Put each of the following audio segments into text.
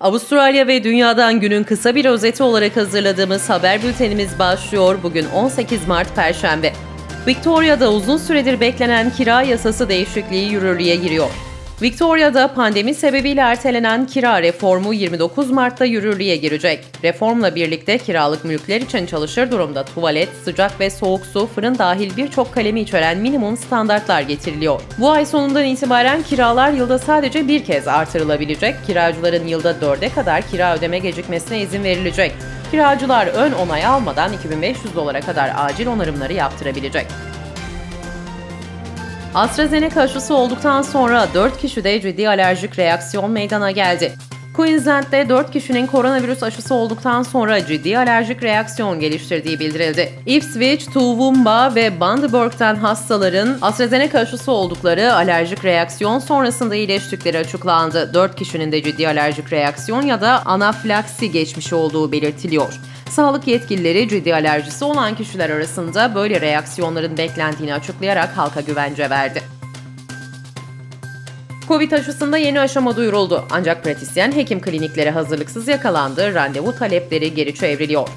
Avustralya ve dünyadan günün kısa bir özeti olarak hazırladığımız haber bültenimiz başlıyor. Bugün 18 Mart Perşembe. Victoria'da uzun süredir beklenen kira yasası değişikliği yürürlüğe giriyor. Victoria'da pandemi sebebiyle ertelenen kira reformu 29 Mart'ta yürürlüğe girecek. Reformla birlikte kiralık mülkler için çalışır durumda tuvalet, sıcak ve soğuk su, fırın dahil birçok kalemi içeren minimum standartlar getiriliyor. Bu ay sonundan itibaren kiralar yılda sadece bir kez artırılabilecek, kiracıların yılda dörde kadar kira ödeme gecikmesine izin verilecek. Kiracılar ön onay almadan 2500 dolara kadar acil onarımları yaptırabilecek. AstraZeneca aşısı olduktan sonra 4 kişide ciddi alerjik reaksiyon meydana geldi. Queensland'de 4 kişinin koronavirüs aşısı olduktan sonra ciddi alerjik reaksiyon geliştirdiği bildirildi. Ipswich, Toowoomba ve Bundaberg'den hastaların AstraZeneca aşısı oldukları alerjik reaksiyon sonrasında iyileştikleri açıklandı. 4 kişinin de ciddi alerjik reaksiyon ya da anafilaksi geçmişi olduğu belirtiliyor. Sağlık yetkilileri ciddi alerjisi olan kişiler arasında böyle reaksiyonların beklendiğini açıklayarak halka güvence verdi. Covid aşısında yeni aşama duyuruldu. Ancak pratisyen hekim kliniklere hazırlıksız yakalandı, randevu talepleri geri çevriliyor.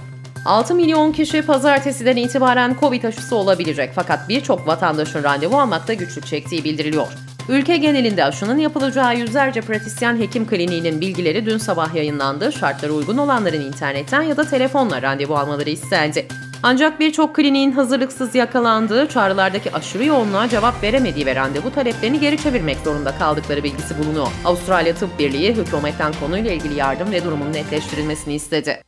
6 milyon kişi pazartesiden itibaren Covid aşısı olabilecek fakat birçok vatandaşın randevu almakta güçlük çektiği bildiriliyor. Ülke genelinde aşının yapılacağı yüzlerce pratisyen hekim kliniğinin bilgileri dün sabah yayınlandı. Şartlara uygun olanların internetten ya da telefonla randevu almaları istendi. Ancak birçok kliniğin hazırlıksız yakalandığı, çağrılardaki aşırı yoğunluğa cevap veremediği ve randevu taleplerini geri çevirmek zorunda kaldıkları bilgisi bulunuyor. Avustralya Tıp Birliği hükümetten konuyla ilgili yardım ve durumun netleştirilmesini istedi.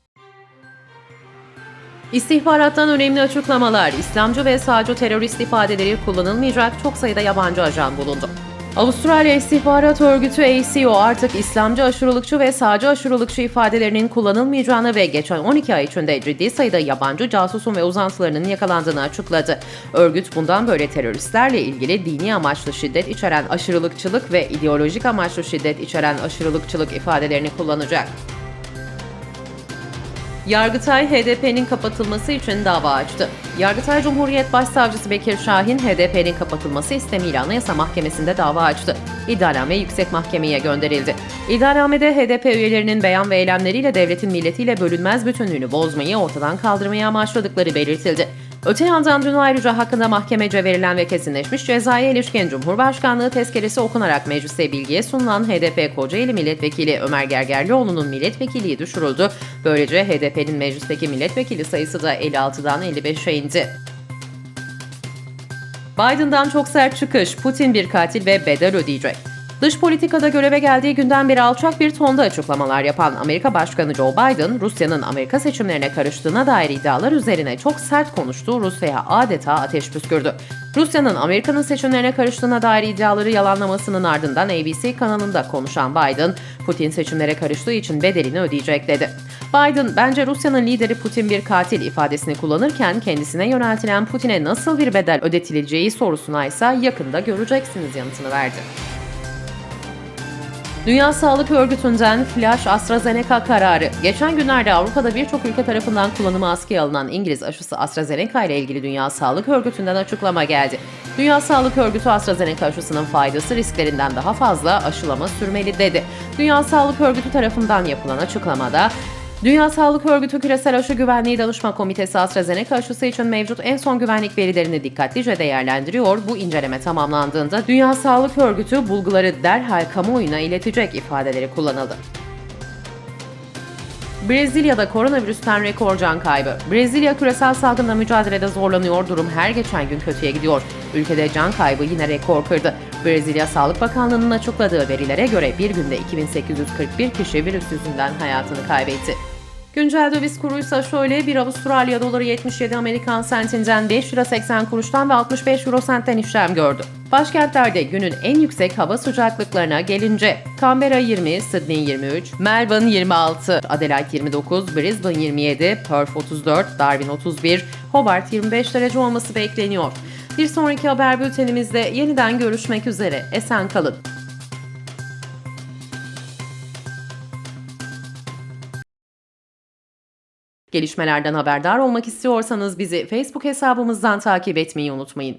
İstihbarattan önemli açıklamalar, İslamcı ve sağcı terörist ifadeleri kullanılmayacak çok sayıda yabancı ajan bulundu. Avustralya İstihbarat Örgütü ACO artık İslamcı aşırılıkçı ve sağcı aşırılıkçı ifadelerinin kullanılmayacağını ve geçen 12 ay içinde ciddi sayıda yabancı casusun ve uzantılarının yakalandığını açıkladı. Örgüt bundan böyle teröristlerle ilgili dini amaçlı şiddet içeren aşırılıkçılık ve ideolojik amaçlı şiddet içeren aşırılıkçılık ifadelerini kullanacak. Yargıtay HDP'nin kapatılması için dava açtı. Yargıtay Cumhuriyet Başsavcısı Bekir Şahin HDP'nin kapatılması istemiyle Anayasa Mahkemesi'nde dava açtı. İddianame yüksek mahkemeye gönderildi. İddianamede HDP üyelerinin beyan ve eylemleriyle devletin milletiyle bölünmez bütünlüğünü bozmayı ortadan kaldırmayı amaçladıkları belirtildi. Öte yandan dün ayrıca hakkında mahkemece verilen ve kesinleşmiş cezaya ilişkin Cumhurbaşkanlığı tezkeresi okunarak meclise bilgiye sunulan HDP Kocaeli Milletvekili Ömer Gergerlioğlu'nun milletvekilliği düşürüldü. Böylece HDP'nin meclisteki milletvekili sayısı da 56'dan 55'e indi. Biden'dan çok sert çıkış, Putin bir katil ve bedel ödeyecek. Dış politikada göreve geldiği günden beri alçak bir tonda açıklamalar yapan Amerika Başkanı Joe Biden, Rusya'nın Amerika seçimlerine karıştığına dair iddialar üzerine çok sert konuştu, Rusya'ya adeta ateş püskürdü. Rusya'nın Amerika'nın seçimlerine karıştığına dair iddiaları yalanlamasının ardından ABC kanalında konuşan Biden, Putin seçimlere karıştığı için bedelini ödeyecek dedi. Biden, bence Rusya'nın lideri Putin bir katil ifadesini kullanırken kendisine yöneltilen Putin'e nasıl bir bedel ödetileceği sorusuna ise yakında göreceksiniz yanıtını verdi. Dünya Sağlık Örgütü'nden flash AstraZeneca kararı. Geçen günlerde Avrupa'da birçok ülke tarafından kullanıma askıya alınan İngiliz aşısı AstraZeneca ile ilgili Dünya Sağlık Örgütü'nden açıklama geldi. Dünya Sağlık Örgütü AstraZeneca aşısının faydası risklerinden daha fazla aşılama sürmeli dedi. Dünya Sağlık Örgütü tarafından yapılan açıklamada Dünya Sağlık Örgütü Küresel Aşı Güvenliği Danışma Komitesi AstraZeneca aşısı için mevcut en son güvenlik verilerini dikkatlice değerlendiriyor. Bu inceleme tamamlandığında Dünya Sağlık Örgütü bulguları derhal kamuoyuna iletecek ifadeleri kullanıldı. Brezilya'da koronavirüsten rekor can kaybı. Brezilya küresel salgınla mücadelede zorlanıyor. Durum her geçen gün kötüye gidiyor. Ülkede can kaybı yine rekor kırdı. Brezilya Sağlık Bakanlığı'nın açıkladığı verilere göre bir günde 2841 kişi virüs yüzünden hayatını kaybetti. Güncel döviz kuruysa şöyle bir Avustralya doları 77 Amerikan sentinden 5 lira 80 kuruştan ve 65 euro sentten işlem gördü. Başkentlerde günün en yüksek hava sıcaklıklarına gelince Canberra 20, Sydney 23, Melbourne 26, Adelaide 29, Brisbane 27, Perth 34, Darwin 31, Hobart 25 derece olması bekleniyor. Bir sonraki haber bültenimizde yeniden görüşmek üzere. Esen kalın. Gelişmelerden haberdar olmak istiyorsanız bizi Facebook hesabımızdan takip etmeyi unutmayın.